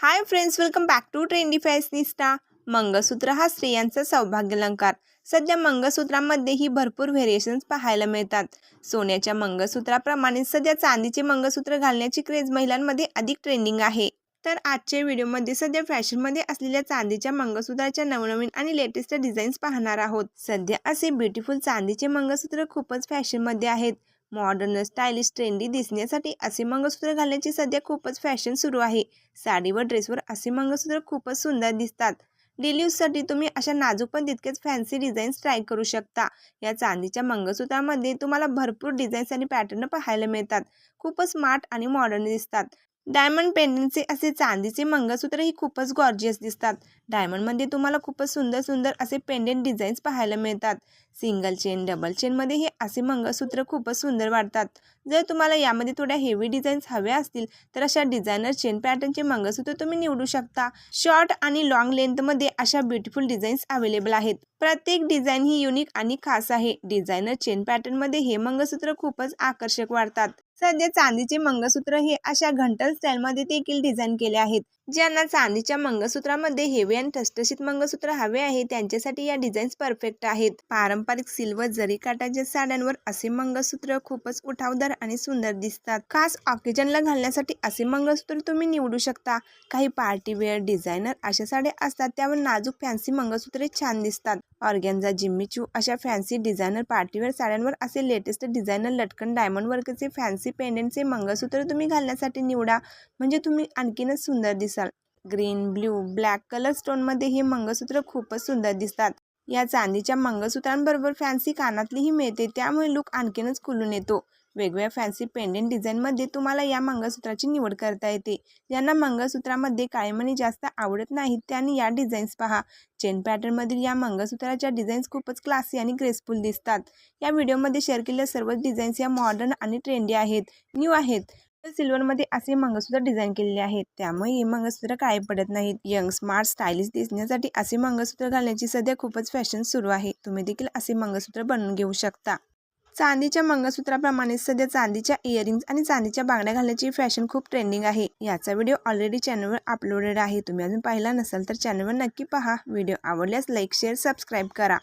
Hi friends welcome back to trendy fashionista mangalsutra हा स्त्रियांचा सौभाग्य अलंकार सध्या मंगळसूत्रामध्येही भरपूर व्हेरिएशन्स पाहायला मिळतात. सोन्याच्या मंगळसूत्राप्रमाणे सध्या चांदीचे मंगळसूत्र घालण्याची क्रेज महिलांमध्ये अधिक ट्रेंडिंग आहे. तर आजच्या व्हिडिओमध्ये सध्या फॅशनमध्ये असलेल्या चांदीच्या मंगळसूत्राच्या नवनवीन आणि लेटेस्ट डिझाईन्स पाहणार आहोत. सध्या असे ब्युटिफुल चांदीचे मंगळसूत्र खूपच फॅशनमध्ये आहेत. मॉडर्न स्टायलिश ट्रेंडी दिसण्यासाठी असे मंगळसूत्र घालण्याची सध्या खूपच फॅशन सुरू आहे. साडी व ड्रेसवर असे मंगळसूत्र खूपच सुंदर दिसतात. डेली यूजसाठी तुम्ही अशा नाजूक पण तितकेच फॅन्सी डिझाईन्स ट्राय करू शकता. या चांदीच्या मंगळसूत्रामध्ये तुम्हाला भरपूर डिझाईन्स आणि पॅटर्न पाहायला मिळतात. खूपच स्मार्ट आणि मॉडर्न दिसतात. डायमंड पेंडंटचे असे चांदीचे मंगळसूत्रही खूपच गॉर्जियस दिसतात. डायमंडमध्ये तुम्हाला खूपच सुंदर सुंदर असे पेंडेंट डिझाईन्स पाहायला मिळतात. सिंगल चेन डबल चेनमध्ये हे असे मंगळसूत्र खूपच सुंदर वाटतात. जर तुम्हाला यामध्ये थोड्या हेवी डिझाईन्स हव्या असतील तर अशा डिझायनर चेन पॅटर्नचे मंगळसूत्र तुम्ही निवडू शकता. शॉर्ट आणि लॉंग लेंथमध्ये अशा ब्युटिफुल डिझाईन्स अवेलेबल आहेत. प्रत्येक डिझाईन ही युनिक आणि खास आहे. डिझायनर चेन पॅटर्नमध्ये हे मंगळसूत्र खूपच आकर्षक वाटतात. सध्या चांदीचे मंगळसूत्र हे अशा घंटल स्टाईलमध्ये देखील डिझाईन केले आहेत. ज्यांना चांदीच्या मंगळसूत्रामध्ये हेवी आणि ठसठशीत मंगळसूत्र हवे आहे त्यांच्यासाठी या डिझाईन्स परफेक्ट आहेत. पारंपरिक सिल्वर जरी काटाच्या साड्यांवर असे मंगळसूत्र खूपच उठावदार आणि सुंदर दिसतात. खास ऑकेजनला घालण्यासाठी असे मंगळसूत्र तुम्ही निवडू शकता. काही पार्टी वेअर डिझायनर अशा साड्या असतात त्यावर नाजूक फॅन्सी मंगळसूत्रे छान दिसतात. ऑर्गॅन्झा जिम्मीचू अशा फॅन्सी डिझायनर पार्टीवेअर साड्यांवर असे लेटेस्ट डिझायनर लटकन डायमंड वर्कचे फॅन्सी पेंडेंटचे मंगळसूत्र तुम्ही घालण्यासाठी निवडा. म्हणजे तुम्ही आणखीनच सुंदर दिसाल. ग्रीन ब्ल्यू ब्लॅक कलर स्टोनमध्ये हे मंगळसूत्र खूपच सुंदर दिसतात. या चांदीच्या मंगळसूत्रांबरोबर फॅन्सी कानातलीही मिळते त्यामुळे लुक आणखीनच खुलून येतो. वेगवेगळ्या फॅन्सी पेंडेंट डिझाईनमध्ये तुम्हाला या मंगळसूत्राची निवड करता येते. ज्यांना मंगळसूत्रामध्ये काळेमणी जास्त आवडत नाहीत त्यांनी या डिझाईन्स पहा. चेन पॅटर्नमधील या मंगळसूत्राच्या डिझाईन्स खूपच क्लासी आणि ग्रेसफुल दिसतात. या व्हिडिओमध्ये शेअर केलेल्या सर्वच डिझाईन्स या मॉडर्न आणि ट्रेंडी आहेत न्यू आहेत. सिल्वरमध्ये असे मंगळसूत्र डिझाईन केलेले आहेत. त्यामुळे हे मंगळसूत्र काय पडत नाहीत. यंग स्मार्ट स्टायलिश दिसण्यासाठी असे मंगळसूत्र घालण्याची सध्या खूपच फॅशन सुरू आहे. तुम्ही देखील असे मंगळसूत्र बनवून घेऊ शकता. चांदीच्या मंगळसूत्राप्रमाणे सध्या चांदीच्या इयरिंग्स आणि चांदीच्या बांगड्या घालण्याची फॅशन खूप ट्रेंडिंग आहे. याचा व्हिडिओ ऑलरेडी चॅनलवर अपलोडेड आहे. तुम्ही अजून पाहिला नसाल तर चॅनलवर नक्की पहा. व्हिडिओ आवडल्यास लाईक शेअर सबस्क्राईब करा.